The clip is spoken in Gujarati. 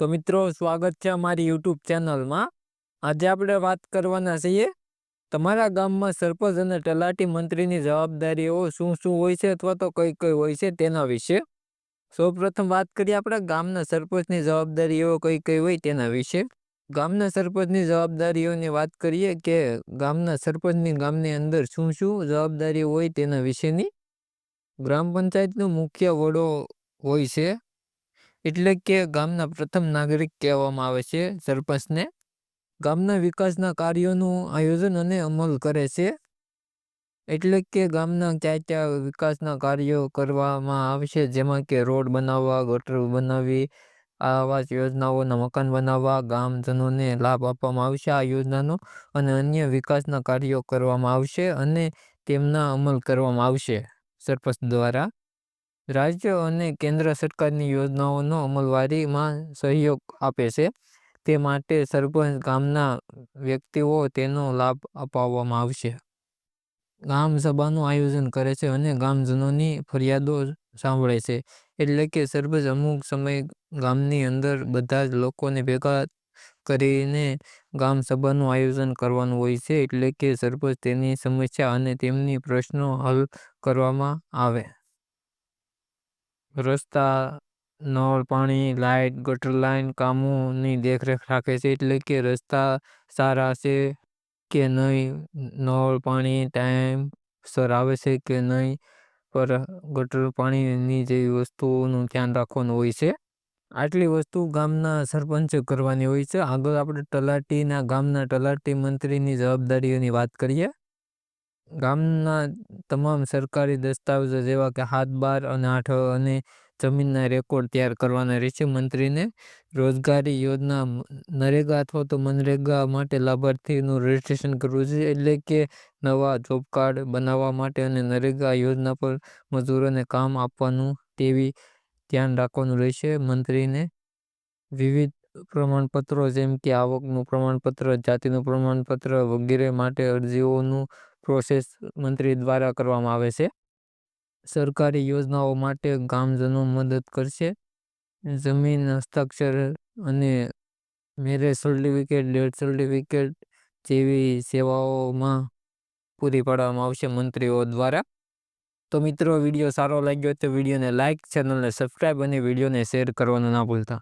તો મિત્રો, સ્વાગત છે અમારી યુટ્યુબ ચેનલમાં. આજે આપણે વાત કરવાના છીએ, તમારા ગામમાં સરપંચ અને તલાટી મંત્રીની જવાબદારીઓ શું શું હોય છે અથવા તો કઈ કઈ હોય છે તેના વિશે? સૌપ્રથમ વાત કરીએ આપણે ગામના સરપંચની જવાબદારીઓ કઈ કઈ હોય તેના વિશે. ગામના સરપંચની જવાબદારીઓની વાત કરીએ કે ગામના સરપંચની ગામની અંદર શું શું જવાબદારીઓ હોય તેના વિશેની. ગ્રામ પંચાયતનો મુખ્ય વડો હોય છે એટલે કે ગામના પ્રથમ નાગરિક કહેવામાં આવે છે સરપંચને. ગામના વિકાસના કાર્યોનું આયોજન અને અમલ કરે છે. એટલે કે ગામના ક્યાં ક્યાં વિકાસના કાર્યો કરવામાં આવશે જેમાં કે રોડ બનાવવા, ગટર બનાવવી, આવાસ યોજનાઓના મકાન બનાવવા, ગામજનોને લાભ આપવામાં આવશે આ યોજનાનો અને અન્ય વિકાસના કાર્યો કરવામાં આવશે અને તેમના અમલ કરવામાં આવશે સરપંચ દ્વારા. રાજ્ય અને કેન્દ્ર સરકારની યોજનાઓનો અમલવારીમાં સહયોગ આપે છે. તે માટે સરપંચ ગામના વ્યક્તિઓ તેનો લાભ અપાવવામાં આવશે. ગામ સભાનું આયોજન કરે છે અને ગામજનોની ફરિયાદો સાંભળે છે. એટલે કે સરપંચ અમુક સમય ગામની અંદર બધા જ લોકોને ભેગા કરીને ગામ સભાનું આયોજન કરવાનું હોય છે. એટલે કે સરપંચ તેની સમસ્યા અને તેમની પ્રશ્નો હલ કરવામાં આવે. રસ્તા, નળ, પાણી લાઇટ ગટર લાઈન, કામોની દેખરેખ રાખે છે એટલે કે રસ્તા સારા છે કે નહીં? નળ, પાણી, ટાઈમ સર આવે છે કે નહીં? પર ગટર, પાણીની જેવી વસ્તુઓનું ધ્યાન રાખવાનું હોય છે, આટલી વસ્તુ ગામના સરપંચે કરવાની હોય છે. આગળ આપણે તલાટીના, ગામના તલાટી મંત્રીની જવાબદારીઓની વાત કરીએ. ગામના તમામ સરકારી દસ્તાવેજો જેવા કે હાથ, બાર અને આઠ અને જમીનના રેકોર્ડ તૈયાર કરવાના રહેશે. મંત્રીને રોજગારી યોજના નરેગા અથવા તો મનરેગા માટે લાભાર્થીનું રજીસ્ટ્રેશન કરવું જોઈએ. એટલે કે નવા જોબ કાર્ડ બનાવવા માટે અને નરેગા યોજના પર મજૂરોને કામ આપવાનું તેવી ધ્યાન રાખવાનું રહેશે. મંત્રીને વિવિધ પ્રમાણપત્રો જેમ કે આવકનું પ્રમાણપત્ર, જાતિનું પ્રમાણપત્ર વગેરે માટે અરજીઓનું પ્રોસેસ મંત્રી દ્વારા કરવામાં આવે છે. સરકારી યોજનાઓ માટે ગામજનો મદદ કરશે. જમીન હસ્તાક્ષર અને મેરેજ સર્ટિફિકેટ, ડેથ સર્ટિફિકેટ જેવી સેવાઓમાં પૂરી પાડવામાં આવશે મંત્રીઓ દ્વારા. તો મિત્રો, વીડિયો સારો લાગ્યો તો વિડીયોને લાઇક ચેનલને સબસ્ક્રાઈબ અને વિડીયોને શેર કરવાનું ના ભૂલતા.